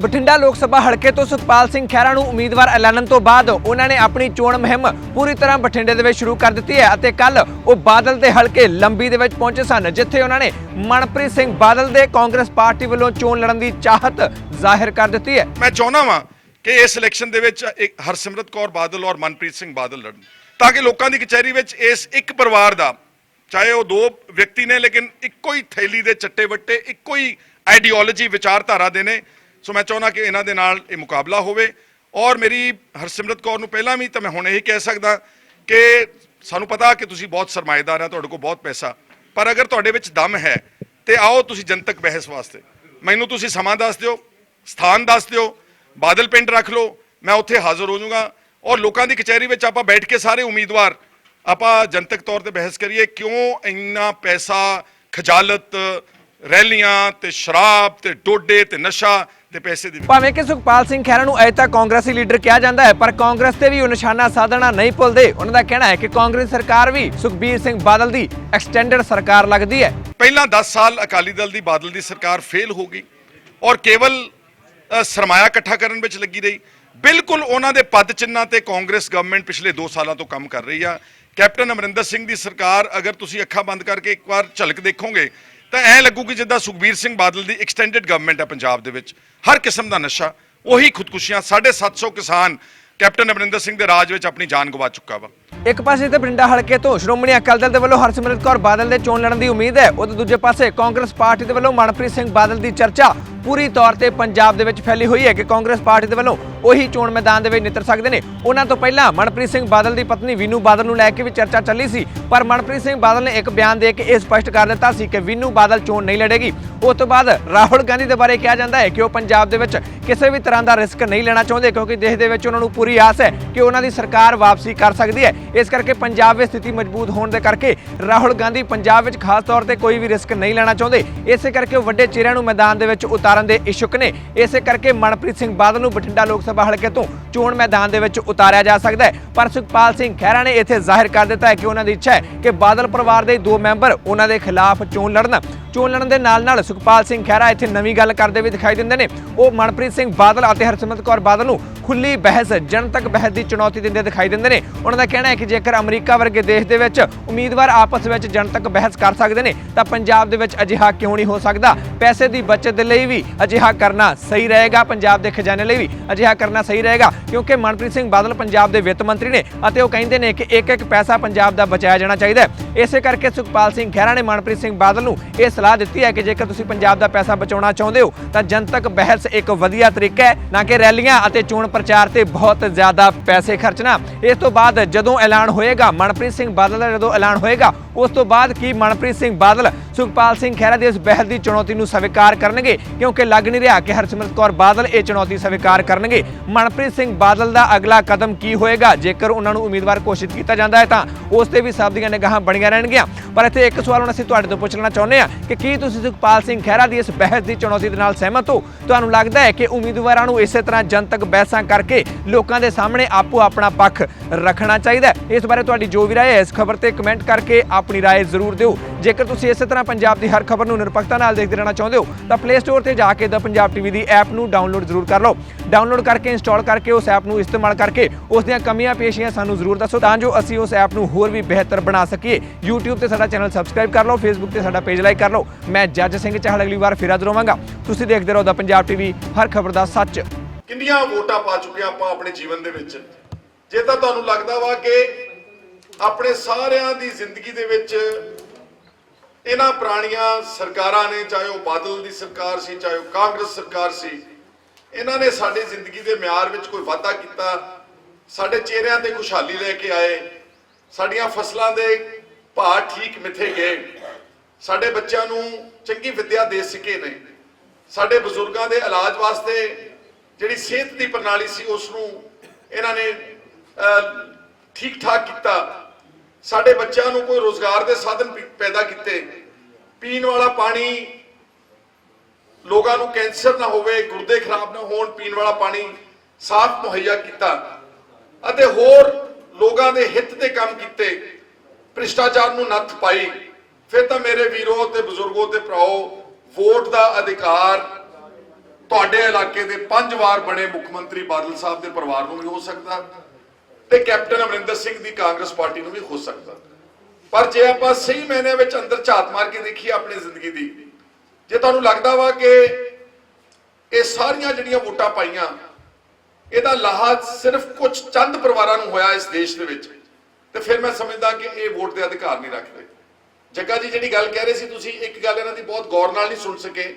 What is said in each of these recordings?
ਬਠਿੰਡਾ ਲੋਕ ਸਭਾ ਹਲਕੇ ਤੋਂ ਸੁਖਪਾਲ ਸਿੰਘ ਖਹਿਰਾ ਨੂੰ ਉਮੀਦਵਾਰ ਐਲਾਨਣ ਤੋਂ ਬਾਅਦ ਉਹਨਾਂ ਨੇ ਆਪਣੀ ਚੋਣ ਮੁਹਿੰਮ ਪੂਰੀ ਤਰ੍ਹਾਂ ਬਠਿੰਡੇ ਦੇ ਵਿੱਚ ਸ਼ੁਰੂ ਕਰ ਦਿੱਤੀ ਹੈ ਅਤੇ ਕੱਲ ਉਹ ਬਾਦਲ ਦੇ ਹਲਕੇ ਲੰਬੀ ਦੇ ਵਿੱਚ ਪਹੁੰਚੇ ਸਨ, ਜਿੱਥੇ ਉਹਨਾਂ ਨੇ ਮਨਪ੍ਰੀਤ ਸਿੰਘ ਬਾਦਲ ਦੇ ਕਾਂਗਰਸ ਪਾਰਟੀ ਵੱਲੋਂ ਚੋਣ ਲੜਨ ਦੀ ਚਾਹਤ ਜ਼ਾਹਿਰ ਕਰ ਦਿੱਤੀ ਹੈ। ਮੈਂ ਚਾਹੁੰਦਾ ਵਾਂ ਕਿ ਇਸ ਇਲੈਕਸ਼ਨ ਦੇ ਵਿੱਚ ਇੱਕ ਹਰਸਿਮਰਤ ਕੌਰ ਬਾਦਲ ਔਰ ਮਨਪ੍ਰੀਤ ਸਿੰਘ ਬਾਦਲ ਲੜਨ, ਤਾਂ ਕਿ ਲੋਕਾਂ ਦੀ ਕਚਹਿਰੀ ਵਿੱਚ ਇਸ ਇੱਕ ਪਰਿਵਾਰ ਦਾ, ਚਾਹੇ ਉਹ ਦੋ ਵਿਅਕਤੀ ਨੇ ਲੇਕਿਨ ਇੱਕੋ ਹੀ ਥੈਲੀ ਦੇ ਚੱਟੇ ਵੱਟੇ, ਇੱਕੋ ਹੀ ਆਈਡੀਓਲੋਜੀ ਵਿਚਾਰਧਾਰਾ ਦੇ ਨੇ ਸੋ ਮੈਂ ਚਾਹੁੰਦਾ ਕਿ ਇਹਨਾਂ ਦੇ ਨਾਲ ਇਹ ਮੁਕਾਬਲਾ ਹੋਵੇ। ਔਰ ਮੇਰੀ ਹਰਸਿਮਰਤ ਕੌਰ ਨੂੰ ਪਹਿਲਾਂ ਵੀ ਤਾਂ ਮੈਂ ਹੁਣ ਇਹੀ ਕਹਿ ਸਕਦਾ ਕਿ ਸਾਨੂੰ ਪਤਾ ਕਿ ਤੁਸੀਂ ਬਹੁਤ ਸਰਮਾਏਦਾਰ ਆ, ਤੁਹਾਡੇ ਕੋਲ ਬਹੁਤ ਪੈਸਾ। ਪਰ ਅਗਰ ਤੁਹਾਡੇ ਵਿੱਚ ਦਮ ਹੈ, ਤੇ ਆਓ ਤੁਸੀਂ ਜਨਤਕ ਬਹਿਸ ਵਾਸਤੇ। ਮੈਨੂੰ ਤੁਸੀਂ ਸਮਾਂ ਦੱਸ ਦਿਓ, ਸਥਾਨ ਦੱਸ ਦਿਓ, ਬਾਦਲ ਪਿੰਡ ਰੱਖ ਲਓ, ਮੈਂ ਉੱਥੇ ਹਾਜ਼ਰ ਹੋ ਜਾਊਂਗਾ। ਔਰ ਲੋਕਾਂ ਦੀ ਕਚਹਿਰੀ ਵਿੱਚ ਆਪਾਂ ਬੈਠ ਕੇ ਸਾਰੇ ਉਮੀਦਵਾਰ, ਆਪਾਂ ਜਨਤਕ ਤੌਰ ਤੇ ਬਹਿਸ ਕਰੀਏ, ਕਿਉਂ ਇੰਨਾ ਪੈਸਾ, ਖਜਾਲਤ ਰੈਲੀਆਂ ਤੇ ਸ਼ਰਾਬ ਤੇ ਡੋਡੇ ਤੇ ਨਸ਼ਾ ਤੇ ਪੈਸੇ ਦੀ ਭਾਵੇਂ ਕਿ ਸੁਖਪਾਲ ਸਿੰਘ ਖਹਿਰਾ ਨੂੰ ਅਜੇ ਤੱਕ ਕਾਂਗਰਸੀ ਲੀਡਰ ਕਿਹਾ ਜਾਂਦਾ ਹੈ ਪਰ ਕਾਂਗਰਸ ਤੇ ਵੀ ਉਹ ਨਿਸ਼ਾਨਾ ਸਾਧਣਾ ਨਹੀਂ ਭੁੱਲਦੇ। ਉਹਨਾਂ ਦਾ ਕਹਿਣਾ ਹੈ ਕਿ ਕਾਂਗਰਸ ਸਰਕਾਰ ਵੀ ਸੁਖਬੀਰ ਸਿੰਘ ਬਾਦਲ ਦੀ ਐਕਸਟੈਂਡਡ ਸਰਕਾਰ ਲੱਗਦੀ ਹੈ। ਪਹਿਲਾਂ 10 ਸਾਲ ਅਕਾਲੀ ਦਲ ਦੀ ਬਾਦਲ ਦੀ ਸਰਕਾਰ ਫੇਲ ਹੋ ਗਈ ਔਰ ਕੇਵਲ ਸਰਮਾਇਆ ਇਕੱਠਾ ਕਰਨ ਵਿੱਚ ਲੱਗੀ ਰਹੀ। ਬਿਲਕੁਲ ਉਹਨਾਂ ਦੇ ਪਦ ਚਿੰਨ੍ਹਾਂ ਤੇ ਕਾਂਗਰਸ ਗਵਰਨਮੈਂਟ ਪਿਛਲੇ 2 ਸਾਲਾਂ ਤੋਂ ਕੰਮ ਕਰ ਰਹੀ ਆ। ਕੈਪਟਨ ਅਮਰਿੰਦਰ ਸਿੰਘ ਦੀ ਸਰਕਾਰ ਅਗਰ ਤੁਸੀਂ ਅੱਖਾਂ ਬੰਦ ਕਰਕੇ ਇੱਕ ਵਾਰ ਝਲਕ ਦੇਖੋਗੇ ਤਾਂ ਐ ਲੱਗੂਗੀ ਜਿੱਦਾਂ ਸੁਖਬੀਰ ਸਿੰਘ ਬਾਦਲ ਦੀ ਐਕਸਟੈਂਡਡ ਗਵਰਨਮੈਂਟ ਹੈ ਪੰਜਾਬ ਦੇ ਵਿੱਚ, ਹਰ ਕਿਸਮ ਦਾ ਨਸ਼ਾ, ਉਹੀ ਖੁਦਕੁਸ਼ੀਆਂ 750 ਕਿਸਾਨ ਕੈਪਟਨ ਅਮਰਿੰਦਰ ਸਿੰਘ ਦੇ ਰਾਜ ਵਿੱਚ ਆਪਣੀ ਜਾਨ ਗਵਾ ਚੁੱਕਾ ਵਾ। ਇੱਕ ਪਾਸੇ ਤੇ ਬਰਿੰਡਾ ਹਲਕੇ ਤੋਂ ਸ਼੍ਰੋਮਣੀ ਅਕਾਲੀ ਦਲ ਦੇ ਵੱਲੋਂ ਹਰਸਿਮਰਤ ਕੌਰ ਬਾਦਲ ਦੇ ਚੋਣ ਲੜਨ ਦੀ ਉਮੀਦ ਹੈ ਉਦੋਂ ਦੂਜੇ ਪਾਸੇ ਕਾਂਗਰਸ ਪਾਰਟੀ ਦੇ ਵੱਲੋਂ ਮਨਪ੍ਰੀਤ ਸਿੰਘ ਬਾਦਲ ਦੀ ਚਰਚਾ ਪੂਰੀ ਤੌਰ ਤੇ ਪੰਜਾਬ ਦੇ ਵਿੱਚ ਫੈਲੀ ਹੋਈ ਹੈ ਕਿ ਕਾਂਗਰਸ ਪਾਰਟੀ ਦੇ ਵੱਲੋਂ ਉਹੀ ਚੋਣ ਮੈਦਾਨ ਦੇ ਵਿੱਚ ਨਿੱਤਰ ਸਕਦੇ ਨੇ। ਉਹਨਾਂ ਤੋਂ ਪਹਿਲਾਂ ਮਨਪ੍ਰੀਤ ਸਿੰਘ ਬਾਦਲ ਦੀ ਪਤਨੀ ਵੀਨੂ ਬਾਦਲ ਨੂੰ ਲੈ ਕੇ ਵੀ ਚਰਚਾ ਚੱਲੀ ਸੀ, ਪਰ ਮਨਪ੍ਰੀਤ ਸਿੰਘ ਬਾਦਲ ਨੇ ਇੱਕ ਬਿਆਨ ਦੇ ਕੇ ਇਹ ਸਪਸ਼ਟ ਕਰ ਦਿੱਤਾ ਸੀ ਕਿ ਵੀਨੂ ਬਾਦਲ ਚੋਣ ਨਹੀਂ ਲੜੇਗੀ। ਉਸ ਤੋਂ ਬਾਅਦ ਰਾਹੁਲ ਗਾਂਧੀ ਦੇ ਬਾਰੇ ਕਿਹਾ ਜਾਂਦਾ ਹੈ ਕਿ ਉਹ ਪੰਜਾਬ ਦੇ ਵਿੱਚ ਕਿਸੇ ਵੀ ਤਰ੍ਹਾਂ ਦਾ ਰਿਸਕ ਨਹੀਂ ਲੈਣਾ ਚਾਹੁੰਦੇ, ਕਿਉਂਕਿ ਦੇਸ਼ ਦੇ ਵਿੱਚ ਉਹਨਾਂ ਨੂੰ ਪੂਰੀ ਆਸ ਹੈ ਕਿ ਉਹਨਾਂ ਦੀ ਸਰਕਾਰ ਵਾਪਸੀ ਕਰ ਸਕਦੀ ਹੈ। ਇਸ ਕਰਕੇ ਪੰਜਾਬ ਵਿੱਚ ਸਥਿਤੀ ਮਜ਼ਬੂਤ ਹੋਣ ਦੇ ਕਰਕੇ ਰਾਹੁਲ ਗਾਂਧੀ ਪੰਜਾਬ ਵਿੱਚ ਖਾਸ ਤੌਰ ਤੇ ਕੋਈ ਵੀ ਰਿਸਕ ਨਹੀਂ ਲੈਣਾ ਚਾਹੁੰਦੇ। ਇਸੇ ਕਰਕੇ ਉਹ ਵੱਡੇ ਚਿਹਰਿਆਂ ਨੂੰ ਮੈਦਾਨ ਦੇ ਵਿੱਚ ਉਤਾਰਨ ਦੇ ਇਛੁਕ ਨੇ। ਇਸੇ ਕਰਕੇ ਮਨਪ੍ਰੀਤ ਸਿੰਘ ਬਾਦਲ ਨੂੰ ਬਠਿੰਡਾ ਲੋਕ ਸਭਾ ਹਲਕੇ ਤੋਂ ਚੋਣ ਮੈਦਾਨ ਦੇ ਵਿੱਚ ਉਤਾਰਿਆ ਜਾ ਸਕਦਾ ਹੈ। ਪਰ ਸੁਖਪਾਲ ਸਿੰਘ ਖਹਿਰਾ ਨੇ ਇੱਥੇ ਜ਼ਾਹਿਰ ਕਰ ਦਿੱਤਾ ਹੈ ਕਿ ਉਹਨਾਂ ਦੀ ਇੱਛਾ ਹੈ ਕਿ ਬਾਦਲ ਪਰਿਵਾਰ ਦੇ ਦੋ ਮੈਂਬਰ ਉਹਨਾਂ ਦੇ ਖਿਲਾਫ ਚੋਣ ਲੜਨ। ਚੋਣ ਲੜਨ ਦੇ ਨਾਲ ਨਾਲ ਸੁਖਪਾਲ ਸਿੰਘ ਖਹਿਰਾ ਇੱਥੇ ਨਵੀਂ ਗੱਲ ਕਰਦੇ ਵੀ ਦਿਖਾਈ ਦਿੰਦੇ ਨੇ। ਉਹ ਮਨਪ੍ਰੀਤ ਸਿੰਘ ਬਾਦਲ ਅਤੇ ਹਰਸਿਮਰਤ ਕੌਰ ਬਾਦਲ ਨੂੰ ਖੁੱਲੀ ਬਹਿਸ, ਜਨਤਕ ਬਹਿਸ ਦੀ ਚੁਣੌਤੀ ਦਿੰਦੇ ਦਿਖਾਈ ਦਿੰਦੇ ਨੇ। ਉਹਨਾਂ ਦਾ ਕਹਿਣਾ ਹੈ ਕਿ ਜੇਕਰ ਅਮਰੀਕਾ ਵਰਗੇ ਦੇਸ਼ ਦੇ ਵਿੱਚ ਉਮੀਦਵਾਰ ਆਪਸ ਵਿੱਚ ਜਨਤਕ ਬਹਿਸ ਕਰ ਸਕਦੇ ਨੇ, ਤਾਂ ਪੰਜਾਬ ਦੇ ਵਿੱਚ ਅਜਿਹਾ ਕਿਉਂ ਨਹੀਂ ਹੋ ਸਕਦਾ? ਪੈਸੇ ਦੀ ਬਚਤ ਦੇ ਲਈ ਵੀ ਅਜਿਹਾ ਕਰਨਾ ਸਹੀ ਰਹੇਗਾ, ਪੰਜਾਬ ਦੇ ਖਜ਼ਾਨੇ ਲਈ ਵੀ ਅਜਿਹਾ ਕਰਨਾ ਸਹੀ ਰਹੇਗਾ, ਕਿਉਂਕਿ ਮਨਪ੍ਰੀਤ ਸਿੰਘ ਬਾਦਲ ਪੰਜਾਬ ਦੇ ਵਿੱਤ ਮੰਤਰੀ ਨੇ ਅਤੇ ਉਹ ਕਹਿੰਦੇ ਨੇ ਕਿ ਇੱਕ ਇੱਕ ਪੈਸਾ ਪੰਜਾਬ ਦਾ ਬਚਾਇਆ ਜਾਣਾ ਚਾਹੀਦਾ ਹੈ। ਇਸੇ ਕਰਕੇ ਸੁਖਪਾਲ ਸਿੰਘ ਖਹਿਰਾ ਨੇ ਮਨਪ੍ਰੀਤ ਸਿੰਘ ਬਾਦਲ ਨੂੰ ਇਹ ਸਲਾਹ ਦਿੱਤੀ ਹੈ ਕਿ ਜੇਕਰ ਤੁਸੀਂ ਪੰਜਾਬ ਦਾ ਪੈਸਾ ਬਚਾਉਣਾ ਚਾਹੁੰਦੇ ਹੋ, ਤਾਂ ਜਨਤਕ ਬਹਿਸ ਇੱਕ ਵਧੀਆ ਤਰੀਕਾ ਹੈ, ਨਾ ਕਿ ਰੈਲੀਆਂ ਅਤੇ ਚੋਣ ਪ੍ਰਚਾਰ ਤੇ ਬਹੁਤ ਜ਼ਿਆਦਾ ਪੈਸੇ ਖਰਚਣਾ। ਇਸ ਤੋਂ ਬਾਅਦ ਜਦੋਂ ਐਲਾਨ ਹੋਏਗਾ? ਮਨਪ੍ਰੀਤ ਸਿੰਘ ਬਾਦਲ ਦਾ ਜਦੋਂ ਐਲਾਨ ਹੋਏਗਾ, ਉਸ ਤੋਂ ਬਾਅਦ ਕੀ ਮਨਪ੍ਰੀਤ ਸਿੰਘ ਬਾਦਲ, ਸੁਖਪਾਲ ਸਿੰਘ ਖਹਿਰਾ ਦੀ ਇਸ ਬਹਿਸ ਦੀ ਚੁਣੌਤੀ ਨੂੰ ਸਵੀਕਾਰ ਕਰਨਗੇ? ਕਿਉਂਕਿ ਲੱਗ ਨਹੀਂ ਰਿਹਾ ਕਿ ਹਰਸਿਮਰਤ ਕੌਰ ਬਾਦਲ ਇਹ ਚੁਣੌਤੀ ਸਵੀਕਾਰ ਕਰਨਗੇ। ਮਨਪ੍ਰੀਤ ਸਿੰਘ ਬਾਦਲ ਦਾ ਅਗਲਾ ਕਦਮ ਕੀ ਹੋਏਗਾ? ਜੇਕਰ ਉਹਨਾਂ ਨੂੰ ਉਮੀਦਵਾਰ ਘੋਸ਼ਿਤ ਕੀਤਾ ਜਾਂਦਾ ਹੈ, ਤਾਂ ਉਸ ਤੇ ਵੀ ਸਭ ਦੀਆਂ ਨਿਗਾਹਾਂ ਬਣੀਆਂ ਰਹਿਣਗੀਆਂ। ਪਰ ਇੱਥੇ ਇੱਕ ਸਵਾਲ ਹੁਣ ਅਸੀਂ ਤੁਹਾਡੇ ਤੋਂ ਪੁੱਛਣਾ ਚਾਹੁੰਦੇ ਹਾਂ ਕਿ ਕੀ ਤੁਸੀਂ ਸੁਖਪਾਲ ਸਿੰਘ ਖਹਿਰਾ ਦੀ ਇਸ ਬਹਿਸ ਦੀ ਚੁਣੌਤੀ ਦੇ ਨਾਲ ਸਹਿਮਤ ਹੋ? ਤੁਹਾਨੂੰ ਲੱਗਦਾ ਹੈ ਕਿ ਉਮੀਦਵਾਰਾਂ ਨੂੰ ਇਸੇ ਤਰ੍ਹਾਂ ਜਨਤਕ ਬਹਿਸਾਂ ਕਰਕੇ ਲੋਕਾਂ ਦੇ ਸਾਹਮਣੇ ਆਪੋ ਆਪਣਾ ਪੱਖ ਰੱਖਣਾ ਚਾਹੀਦਾ ਹੈ। ਇਸ ਬਾਰੇ ਤੁਹਾਡੀ ਜੋ ਵੀ ਰਾਏ ਹੈ, ਇਸ ਖਬਰ ਤੇ ਕਮੈਂਟ ਕਰਕੇ ਆਪਣੀ ਰਾਏ ਜ਼ਰੂਰ ਦਿਓ। ਜੇਕਰ ਤੁਸੀਂ ਇਸੇ ਤਰ੍ਹਾਂ ਪੰਜਾਬ ਦੀ ਹਰ ਖਬਰ ਨੂੰ ਨਿਰਪੱਖਤਾ ਨਾਲ ਦੇਖਦੇ ਰਹਿਣਾ ਚਾਹੁੰਦੇ ਹੋ, ਤਾਂ ਪਲੇ ਸਟੋਰ ਤੇ ਜਾ ਕੇ ਦ ਪੰਜਾਬ ਟੀਵੀ ਦੀ ਐਪ ਨੂੰ ਡਾਊਨਲੋਡ ਜ਼ਰੂਰ ਕਰ ਲਓ। ਡਾਊਨਲੋਡ ਕਰਕੇ ਇੰਸਟਾਲ ਕਰਕੇ, ਉਸ ਐਪ ਨੂੰ ਇਸਤੇਮਾਲ ਕਰਕੇ ਉਸ ਦੀਆਂ ਕਮੀਆਂ, ਪੇਸ਼ੀਆਂ ਸਾਨੂੰ ਜ਼ਰੂਰ ਦੱਸੋ, ਤਾਂ ਜੋ ਅਸੀਂ ਉਸ ਐਪ ਨੂੰ ਹੋਰ ਵੀ ਬਿਹਤਰ ਬਣਾ ਸਕੀਏ। YouTube ਤੇ ਸਾਡਾ ਚੈਨਲ ਸਬਸਕ੍ਰਾਈਬ ਕਰ ਲਓ, Facebook ਤੇ ਸਾਡਾ ਪੇਜ ਲਾਈਕ ਕਰ ਲਓ। ਮੈਂ ਜੱਜ ਸਿੰਘ ਚਾਹਲ ਅਗਲੀ ਵਾਰ ਫਿਰ ਹਾਜ਼ਰ ਹੋਵਾਂਗਾ। ਤੁਸੀਂ ਦੇਖਦੇ ਰਹੋ ਦ ਪੰਜਾਬ ਟੀਵੀ ਹਰ ਖਬਰ ਦਾ ਸੱਚ। ਕਿੰਨੀਆਂ ਵੋਟਾਂ ਪਾ ਚੁੱਕੇ ਆਪਾਂ ਆਪਣੇ ਜੀਵਨ ਦੇ ਵਿੱਚ? ਜੇ ਤਾਂ ਤੁਹਾਨੂੰ ਲੱਗਦਾ ਵਾ ਕਿ ਆਪਣੇ ਸਾਰਿਆਂ ਦੀ ਜ਼ਿੰਦਗੀ ਦੇ ਵਿੱਚ ਇਹਨਾਂ ਪੁਰਾਣੀਆਂ ਸਰਕਾਰਾਂ ਨੇ, ਚਾਹੇ ਉਹ ਬਾਦਲ ਦੀ ਸਰਕਾਰ ਸੀ, ਚਾਹੇ ਉਹ ਕਾਂਗਰਸ ਸਰਕਾਰ ਸੀ, ਇਹਨਾਂ ਨੇ ਸਾਡੀ ਜ਼ਿੰਦਗੀ ਦੇ ਮਿਆਰ ਵਿੱਚ ਕੋਈ ਵਾਧਾ ਕੀਤਾ, ਸਾਡੇ ਚਿਹਰਿਆਂ ਤੇ ਖੁਸ਼ਹਾਲੀ ਲੈ ਕੇ ਆਏ, ਸਾਡੀਆਂ ਫਸਲਾਂ ਦੇ ਭਾਅ ਠੀਕ ਮਿੱਥੇ ਗਏ, ਸਾਡੇ ਬੱਚਿਆਂ ਨੂੰ ਚੰਗੀ ਵਿੱਦਿਆ ਦੇ ਸਕੇ ਨੇ, ਸਾਡੇ ਬਜ਼ੁਰਗਾਂ ਦੇ ਇਲਾਜ ਵਾਸਤੇ ਜਿਹੜੀ ਸਿਹਤ ਦੀ ਪ੍ਰਣਾਲੀ ਸੀ, ਉਸ ਨੂੰ ਇਹਨਾਂ ਨੇ ਠੀਕ ਠਾਕ ਕੀਤਾ। ਸਾਡੇ ਬੱਚਿਆਂ ਨੂੰ ਕੋਈ ਰੋਜ਼ਗਾਰ ਦੇ ਸਾਧਨ ਪੈਦਾ ਕੀਤੇ। ਪੀਣ ਵਾਲਾ ਪਾਣੀ ਲੋਕਾਂ ਨੂੰ ਕੈਂਸਰ ਨਾ ਹੋਵੇ, ਗੁਰਦੇ ਖਰਾਬ ਨਾ ਹੋਣ, ਪੀਣ ਵਾਲਾ ਪਾਣੀ ਸਾਫ਼ ਮੁਹੱਈਆ ਕੀਤਾ। ਅਤੇ ਹੋਰ ਲੋਕਾਂ ਦੇ ਹਿੱਤ ਦੇ ਕੰਮ ਕੀਤੇ। ਭ੍ਰਿਸ਼ਟਾਚਾਰ ਨੂੰ ਨੱਥ ਪਾਈ। ਫਿਰ ਤਾਂ ਮੇਰੇ ਵੀਰੋ ਤੇ ਬਜ਼ੁਰਗੋ ਤੇ ਭਰਾਓ, ਵੋਟ ਦਾ ਅਧਿਕਾਰ ਤੁਹਾਡੇ ਇਲਾਕੇ ਦੇ ਪੰਜ ਵਾਰ ਬਣੇ ਮੁੱਖ ਮੰਤਰੀ ਬਾਦਲ ਸਾਹਿਬ ਦੇ ਪਰਿਵਾਰ ਨੂੰ ਵੀ ਹੋ ਸਕਦਾ। ਤੇ ਕੈਪਟਨ ਅਮਰਿੰਦਰ ਸਿੰਘ ਦੀ ਕਾਂਗਰਸ ਪਾਰਟੀ ਨੂੰ ਵੀ ਹੋ ਸਕਦਾ। ਪਰ ਜੇ ਆਪਾਂ ਸਹੀ ਮੈਨੇ ਵਿੱਚ ਅੰਦਰ ਝਾਤ ਮਾਰ ਕੇ ਦੇਖੀਏ ਆਪਣੀ ਜ਼ਿੰਦਗੀ ਦੀ, ਜੇ ਤੁਹਾਨੂੰ ਲੱਗਦਾ ਵਾ ਕਿ ਇਹ ਸਾਰੀਆਂ ਜਿਹੜੀਆਂ ਵੋਟਾਂ ਪਾਈਆਂ, ਇਹਦਾ ਲਾਹਾ ਸਿਰਫ ਕੁਝ ਚੰਦ ਪਰਿਵਾਰਾਂ ਨੂੰ ਹੋਇਆ ਇਸ ਦੇਸ਼ ਦੇ ਵਿੱਚ, ਤੇ ਫਿਰ ਮੈਂ ਸਮਝਦਾ ਕਿ ਇਹ ਵੋਟ ਦੇ ਅਧਿਕਾਰ ਨਹੀਂ ਰੱਖਦੇ। ਜੱਗਾ ਜੀ ਜਿਹੜੀ ਗੱਲ ਕਹਿ ਰਹੇ ਸੀ, ਤੁਸੀਂ ਇੱਕ ਗੱਲ ਇਹਨਾਂ ਦੀ ਬਹੁਤ ਗੌਰ ਨਾਲ ਨਹੀਂ ਸੁਣ ਸਕੇ।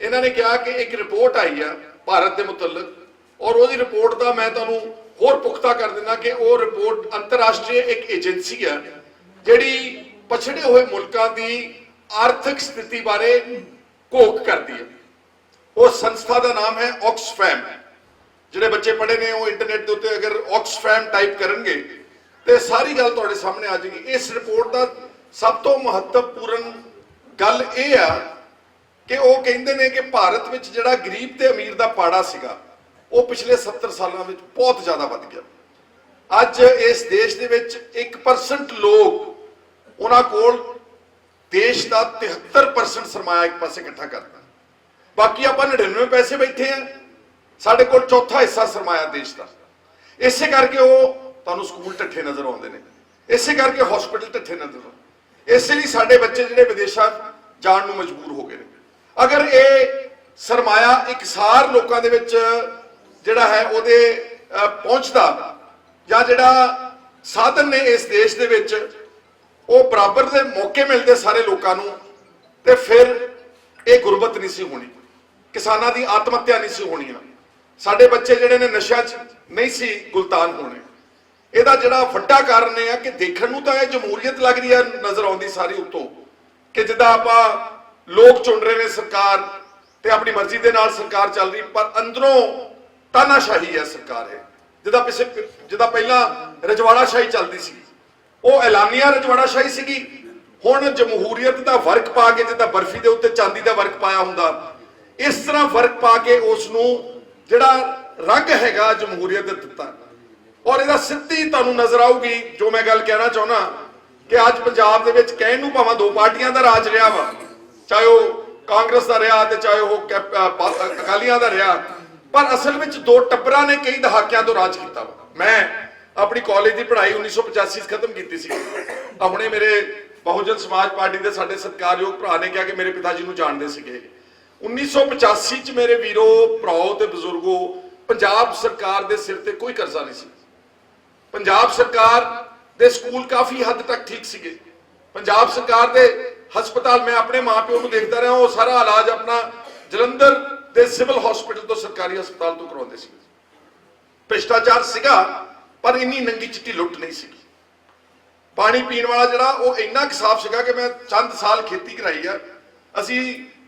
ਇਹਨਾਂ ਨੇ ਕਿਹਾ ਕਿ ਇੱਕ ਰਿਪੋਰਟ ਆਈ ਆ, ਭਾਰਤ ਦੇ ਮੁਤਲਕ, ਔਰ ਉਹਦੀ ਰਿਪੋਰਟ ਦਾ ਮੈਂ ਤੁਹਾਨੂੰ ਹੋਰ ਪੁਖਤਾ ਕਰ ਦਿੰਦਾ ਕਿ ਉਹ ਰਿਪੋਰਟ ਅੰਤਰਰਾਸ਼ਟਰੀ ਇੱਕ ਏਜੰਸੀ ਆ ਜਿਹੜੀ ਪਛੜੇ ਹੋਏ ਮੁਲਕਾਂ ਦੀ ਆਰਥਿਕ ਸਥਿਤੀ ਬਾਰੇ ਘੋਖ ਕਰਦੀ ਹੈ। ਉਹ ਸੰਸਥਾ ਦਾ ਨਾਮ ਹੈ ਆਕਸਫੈਮ ਜਿਹੜੇ ਬੱਚੇ ਪੜ੍ਹੇ ਨੇ, ਉਹ ਇੰਟਰਨੈਟ ਦੇ ਉੱਤੇ ਅਗਰ ਆਕਸਫੈਮ ਟਾਈਪ ਕਰਨਗੇ, ਤੇ ਸਾਰੀ ਗੱਲ ਤੁਹਾਡੇ ਸਾਹਮਣੇ ਆ ਜਾਏਗੀ। ਇਸ ਰਿਪੋਰਟ ਦਾ ਸਭ ਤੋਂ ਮਹੱਤਵਪੂਰਨ ਗੱਲ ਇਹ ਆ ਕਿ ਉਹ ਕਹਿੰਦੇ ਨੇ ਕਿ ਭਾਰਤ ਵਿੱਚ ਜਿਹੜਾ ਗਰੀਬ ਤੇ ਅਮੀਰ ਦਾ ਪਾੜਾ ਸੀਗਾ ਉਹ ਪਿਛਲੇ 70 ਸਾਲਾਂ ਵਿੱਚ ਬਹੁਤ ਜ਼ਿਆਦਾ ਵੱਧ ਗਿਆ। ਅੱਜ ਇਸ ਦੇਸ਼ ਦੇ ਵਿੱਚ 1% ਲੋਕ ਉਹਨਾਂ ਕੋਲ ਦੇਸ਼ ਦਾ 73% ਸਰਮਾਇਆ ਇੱਕ ਪਾਸੇ ਇਕੱਠਾ ਕਰਦਾ। ਬਾਕੀ ਆਪਾਂ 99 ਪੈਸੇ ਬੈਠੇ ਆ। ਸਾਡੇ ਕੋਲ ਚੌਥਾ ਹਿੱਸਾ ਸਰਮਾਇਆ ਦੇਸ਼ ਦਾ। ਇਸੇ ਕਰਕੇ ਉਹ ਤੁਹਾਨੂੰ ਸਕੂਲ ਢੱਠੇ ਨਜ਼ਰ ਆਉਂਦੇ ਨੇ। ਇਸੇ ਕਰਕੇ ਹਸਪੀਟਲ ਢੱਠੇ ਨਜ਼ਰ ਆਉਂਦੇ ਇਸੇ ਲਈ ਸਾਡੇ ਬੱਚੇ ਜਿਹੜੇ ਵਿਦੇਸ਼ਾਂ ਜਾਣ ਨੂੰ ਮਜਬੂਰ ਹੋ ਗਏ ਨੇ। ਅਗਰ ਇਹ ਸਰਮਾਇਆ ਇਕਸਾਰ ਲੋਕਾਂ ਦੇ ਵਿੱਚ ਜਿਹੜਾ ਹੈ ਉਹਦੇ ਪਹੁੰਚਦਾ ਜਾਂ ਜਿਹੜਾ ਸਾਧਨ ਨੇ ਇਸ ਦੇਸ਼ ਦੇ ਵਿੱਚ, ਉਹ ਬਰਾਬਰ ਦੇ ਮੌਕੇ ਮਿਲਦੇ ਸਾਰੇ ਲੋਕਾਂ ਨੂੰ ਤੇ ਫਿਰ ਇਹ ਗੁਰਬਤ ਨਹੀਂ ਸੀ ਹੋਣੀ। ਕਿਸਾਨਾਂ ਦੀ ਆਤਮ ਹੱਤਿਆ ਨਹੀਂ ਸੀ ਹੋਣੀ। ਸਾਡੇ ਬੱਚੇ ਜਿਹੜੇ ਨੇ ਨਸ਼ਿਆਂ 'ਚ ਨਹੀਂ ਸੀ ਗੁਲਤਾਨ ਹੋਣੇ। ਇਹਦਾ ਜਿਹੜਾ ਵੱਡਾ ਕਾਰਨ ਇਹ ਆ ਕਿ ਦੇਖਣ ਨੂੰ ਤਾਂ ਇਹ ਜਮਹੂਰੀਅਤ ਲੱਗ ਰਹੀ ਆ ਨਜ਼ਰ ਆਉਂਦੀ ਸਾਰੀ ਉੱਤੋਂ ਕਿ ਜਿੱਦਾਂ ਆਪਾਂ ਲੋਕ ਚੁਣ ਰਹੇ ਨੇ ਸਰਕਾਰ ਤੇ ਆਪਣੀ ਮਰਜ਼ੀ ਦੇ ਨਾਲ ਸਰਕਾਰ ਚੱਲ ਰਹੀ, ਪਰ ਅੰਦਰੋਂ ਤਾਨਾਸ਼ਾਹੀ ਹੈ ਸਰਕਾਰ ਇਹ। ਜਿੱਦਾਂ ਪਿਛੇ ਜਿੱਦਾਂ ਪਹਿਲਾਂ ਰਜਵਾੜਾਸ਼ਾਹੀ ਚੱਲਦੀ ਸੀ। ਉਹ ਐਲਾਨੀਆ ਰਜਵਾੜਾਸ਼ਾਹੀ ਸੀਗੀ। ਹੁਣ ਜਮਹੂਰੀਅਤ ਦਾ ਵਰਕ ਪਾ ਕੇ ਜਿੱਦਾਂ ਬਰਫੀ ਦੇ ਉੱਤੇ ਚਾਂਦੀ ਦਾ ਵਰਕ ਪਾਇਆ ਹੁੰਦਾ। ਇਸ ਤਰ੍ਹਾਂ ਵਰਕ ਪਾ ਕੇ ਉਸ ਨੂੰ ਜਿਹੜਾ ਰੰਗ ਹੈਗਾ ਜਮਹੂਰੀਅਤ ਦਾ ਦਿੱਤਾ। ਔਰ ਇਹਦਾ ਸਿੱਧੀ ਤੁਹਾਨੂੰ ਨਜ਼ਰ ਆਊਗੀ, ਜੋ ਮੈਂ ਗੱਲ ਕਹਿਣਾ ਚਾਹੁੰਦਾ, ਕਿ ਅੱਜ ਪੰਜਾਬ ਦੇ ਵਿੱਚ ਕਹਿਣ ਨੂੰ ਭਾਵੇਂ ਦੋ ਪਾਰਟੀਆਂ ਦਾ ਰਾਜ ਰਿਹਾ ਵਾ। ਚਾਹੇ ਉਹ ਕਾਂਗਰਸ ਦਾ ਰਿਹਾ ਤੇ ਚਾਹੇ ਉਹ ਕੈਪ- ਅਕਾਲੀਆਂ ਦਾ ਰਿਹਾ। ਪਰ ਅਸਲ ਵਿੱਚ ਦੋ ਟੱਬਰਾਂ ਨੇ ਕਈ ਦਹਾਕਿਆਂ ਤੋਂ ਰਾਜ ਕੀਤਾ ਵਾ। ਮੈਂ ਆਪਣੀ ਕਾਲਜ ਦੀ ਪੜ੍ਹਾਈ 1985 ਚ ਖਤਮ ਕੀਤੀ ਸੀ। ਤਾਂ ਮੇਰੇ ਬਹੁਜਨ ਸਮਾਜ ਪਾਰਟੀ ਦੇ ਸਾਡੇ ਸਤਿਕਾਰਯੋਗ ਭਰਾ ਨੇ ਕਿਹਾ ਕਿ ਮੇਰੇ ਪਿਤਾ ਜੀ ਨੂੰ ਜਾਣਦੇ ਸੀਗੇ। 1985 ਚ ਮੇਰੇ ਵੀਰੋ, ਭਰਾਓ ਤੇ ਬਜ਼ੁਰਗੋ, ਪੰਜਾਬ ਸਰਕਾਰ ਦੇ ਸਿਰ ਤੇ ਕੋਈ ਕਰਜ਼ਾ ਨਹੀਂ ਸੀ। ਪੰਜਾਬ ਸਰਕਾਰ ਦੇ ਸਕੂਲ ਕਾਫੀ ਹੱਦ ਤੱਕ ਠੀਕ ਸੀਗੇ। ਪੰਜਾਬ ਸਰਕਾਰ ਦੇ ਹਸਪਤਾਲ ਮੈਂ ਆਪਣੇ ਮਾਪਿਓ ਨੂੰ ਦੇਖਦਾ ਰਿਹਾ, ਉਹ ਸਾਰਾ ਇਲਾਜ ਆਪਣਾ ਜਲੰਧਰ ਦੇ ਸਿਵਲ ਹਸਪੀਟਲ ਤੋਂ ਸਰਕਾਰੀ ਹਸਪਤਾਲ ਤੋਂ ਕਰਵਾਉਂਦੇ ਸੀ। ਭ੍ਰਿਸ਼ਟਾਚਾਰ ਸੀਗਾ ਪਰ ਇੰਨੀ ਨੰਗੀ ਚਿੱਟੀ ਲੁੱਟ ਨਹੀਂ ਸੀਗੀ। ਪਾਣੀ ਪੀਣ ਵਾਲਾ ਜਿਹੜਾ ਉਹ ਇੰਨਾ ਕੁ ਸਾਫ਼ ਸੀਗਾ ਕਿ ਮੈਂ ਚੰਦ ਸਾਲ ਖੇਤੀ ਕਰਾਈ ਆ। ਅਸੀਂ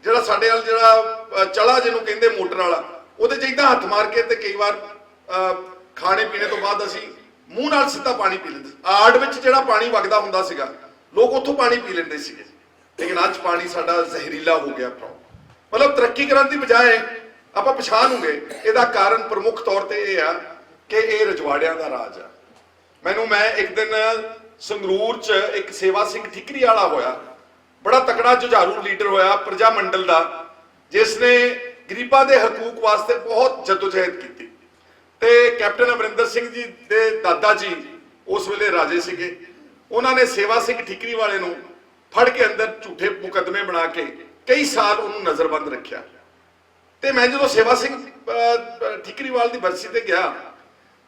ਜਿਹੜਾ ਸਾਡੇ ਵਾਲ ਜਿਹੜਾ ਅ, ਚਲਾ ਜਿਹਨੂੰ ਕਹਿੰਦੇ ਮੋਟਰ ਵਾਲਾ ਉਹਦੇ 'ਚ ਇਦਾਂ ਹੱਥ ਮਾਰ ਕੇ ਤੇ ਕਈ ਵਾਰ ਖਾਣੇ ਪੀਣੇ ਤੋਂ ਬਾਅਦ ਅਸੀਂ ਮੂੰਹ ਨਾਲ ਸਿੱਧਾ ਪਾਣੀ ਪੀ ਲੈਂਦੇ ਸੀ। ਆੜ ਵਿੱਚ ਜਿਹੜਾ ਪਾਣੀ ਵਗਦਾ ਹੁੰਦਾ ਸੀਗਾ ਲੋਕ ਉੱਥੋਂ ਪਾਣੀ ਪੀ ਲੈਂਦੇ ਸੀਗੇ। ਲੇਕਿਨ ਅੱਜ ਪਾਣੀ ਸਾਡਾ ਜ਼ਹਿਰੀਲਾ ਹੋ ਗਿਆ ਪ੍ਰੋਬਲਮ ਮਤਲਬ ਤਰੱਕੀ ਕਰਨ ਦੀ ਬਜਾਏ ਆਪਾਂ ਪਛਾਣੂਗੇ। ਇਹਦਾ ਕਾਰਨ ਪ੍ਰਮੁੱਖ ਤੌਰ ਤੇ ਇਹ ਆ ਕਿ ਇਹ ਰਜਵਾੜਿਆਂ ਦਾ ਰਾਜ ਆ। ਮੈਨੂੰ ਮੈਂ ਇੱਕ ਦਿਨ ਸੰਗਰੂਰ ਚ ਇੱਕ ਸੇਵਾ ਸਿੰਘ ਠਿਕਰੀ ਵਾਲਾ ਹੋਇਆ। ਬੜਾ ਤਕੜਾ ਜੁਝਾਰੂ ਲੀਡਰ ਹੋਇਆ, ਪ੍ਰਜਾ ਮੰਡਲ ਦਾ, ਜਿਸ ਨੇ ਗਰੀਬਾਂ ਦੇ ਹਕੂਕ ਵਾਸਤੇ ਬਹੁਤ ਜਦੋਜਹਿਦ ਕੀਤੀ। ਤੇ ਕੈਪਟਨ ਅਮਰਿੰਦਰ ਸਿੰਘ ਜੀ ਦੇ ਦਾਦਾ ਜੀ ਉਸ ਵੇਲੇ ਰਾਜੇ ਸੀਗੇ। ਉਹਨਾਂ ਨੇ ਸੇਵਾ ਸਿੰਘ ਠਿਕਰੀ ਵਾਲੇ ਨੂੰ ਫੜ ਕੇ ਅੰਦਰ ਝੂਠੇ ਮੁਕੱਦਮੇ ਬਣਾ ਕੇ ਕਈ ਸਾਲ ਉਹਨੂੰ ਨਜ਼ਰਬੰਦ ਰੱਖਿਆ। ਤੇ ਮੈਂ ਜਦੋਂ ਸੇਵਾ ਸਿੰਘ ਅਹ, ਠਿਕਰੀਵਾਲ ਦੀ ਬਰਸੀ ਤੇ ਗਿਆ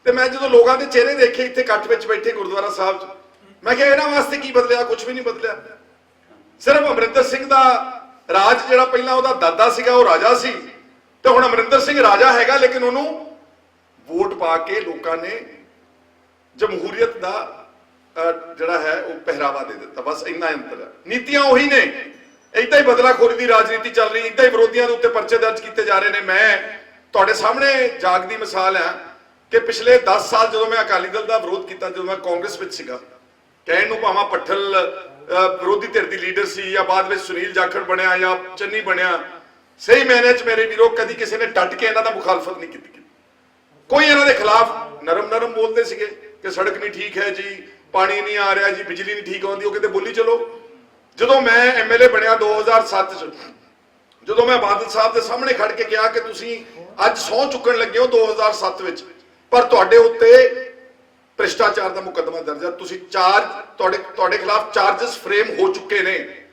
ਤੇ ਮੈਂ ਜਦੋਂ ਲੋਕਾਂ ਦੇ ਚਿਹਰੇ ਦੇਖੇ ਇੱਥੇ ਇਕੱਠ ਵਿੱਚ ਬੈਠੇ ਗੁਰਦੁਆਰਾ ਸਾਹਿਬ 'ਚ ਮੈਂ ਕਿਹਾ ਇਹਨਾਂ ਵਾਸਤੇ ਕੀ ਬਦਲਿਆ? ਕੁਝ ਵੀ ਨਹੀਂ ਬਦਲਿਆ। ਸਿਰਫ ਅਮਰਿੰਦਰ ਸਿੰਘ ਦਾ ਰਾਜ ਜਿਹੜਾ ਪਹਿਲਾਂ ਉਹਦਾ ਦਾਦਾ ਸੀਗਾ ਉਹ ਰਾਜਾ ਸੀ। ਤੇ ਹੁਣ ਅਮਰਿੰਦਰ ਸਿੰਘ ਰਾਜਾ ਹੈਗਾ ਲੇਕਿਨ ਉਹਨੂੰ ਵੋਟ ਪਾ ਕੇ ਲੋਕਾਂ ਨੇ ਜਮਹੂਰੀਅਤ ਦਾ ਜਿਹੜਾ ਹੈ ਉਹ ਪਹਿਰਾਵਾ ਦੇ ਦਿੱਤਾ। ਬਸ ਇੰਨਾ ਅੰਤਰ ਹੈ। ਨੀਤੀਆਂ ਉਹੀ ਨੇ। ਏਦਾਂ ਹੀ ਬਦਲਾਖੋਰੀ ਦੀ ਰਾਜਨੀਤੀ ਚੱਲ ਰਹੀ, ਏਦਾਂ ਹੀ ਵਿਰੋਧੀਆਂ ਦੇ ਉੱਤੇ ਪਰਚੇ ਦਰਜ ਕੀਤੇ ਜਾ ਰਹੇ ਨੇ। ਮੈਂ ਤੁਹਾਡੇ ਸਾਹਮਣੇ ਜਾਗਦੀ ਮਿਸਾਲ ਆ ਕਿ ਪਿਛਲੇ 10 ਸਾਲ ਜਦੋਂ ਮੈਂ ਅਕਾਲੀ ਦਲ ਦਾ ਵਿਰੋਧ ਕੀਤਾ, ਜਦੋਂ ਮੈਂ ਕਾਂਗਰਸ ਵਿੱਚ ਸੀਗਾ, ਕਹਿਣ ਨੂੰ ਭਾਵੇਂ ਪੱਠਲ ਵਿਰੋਧੀ ਧਿਰ ਦੀ ਲੀਡਰ ਸੀ ਜਾਂ ਬਾਅਦ ਵਿੱਚ ਸੁਨੀਲ ਜਾਖੜ ਬਣਿਆ ਜਾਂ ਚੰਨੀ ਬਣਿਆ, ਸਹੀ ਮੈਨੇ ਚ ਮੇਰੇ ਵੀਰੋ ਕਦੀ ਕਿਸੇ ਨੇ ਡਟ ਕੇ ਇਹਨਾਂ ਦਾ ਮੁਖਾਲਫਤ ਨਹੀਂ ਕੀਤੀ। ਕੋਈ ਇਹਨਾਂ ਦੇ ਖਿਲਾਫ ਨਰਮ ਨਰਮ ਬੋਲਦੇ ਸੀਗੇ ਕਿ ਸੜਕ ਨਹੀਂ ਠੀਕ ਹੈ ਜੀ, ਪਾਣੀ ਨਹੀਂ ਆ ਰਿਹਾ ਜੀ, ਬਿਜਲੀ ਨਹੀਂ ਠੀਕ ਆਉਂਦੀ, ਉਹ ਕਿਤੇ ਬੋਲੀ ਚਲੋ। ਜਦੋਂ ਮੈਂ ਐਮਐਲਏ ਬਣਿਆ 2007 ਚ, ਜਦੋਂ ਮੈਂ ਬਾਦਲ ਸਾਹਿਬ ਦੇ ਸਾਹਮਣੇ ਖੜ ਕੇ ਕਿਹਾ ਕਿ ਤੁਸੀਂ ਅੱਜ ਸਹੁੰ ਚੁੱਕਣ ਲੱਗੇ ਹੋ 2007 ਵਿੱਚ, ਪਰ ਤੁਹਾਡੇ ਉੱਤੇ ਭ੍ਰਿਸ਼ਟਾਚਾਰ ਦਾ ਮੁਕੱਦਮਾ ਦਰਜ ਹੈ। ਤੁਸੀਂ ਚਾਰ, ਤੁਹਾਡੇ ਤੁਹਾਡੇ ਖਿਲਾਫ ਚਾਰजेस ਫਰੇਮ ਹੋ ਚੁੱਕੇ ਨੇ।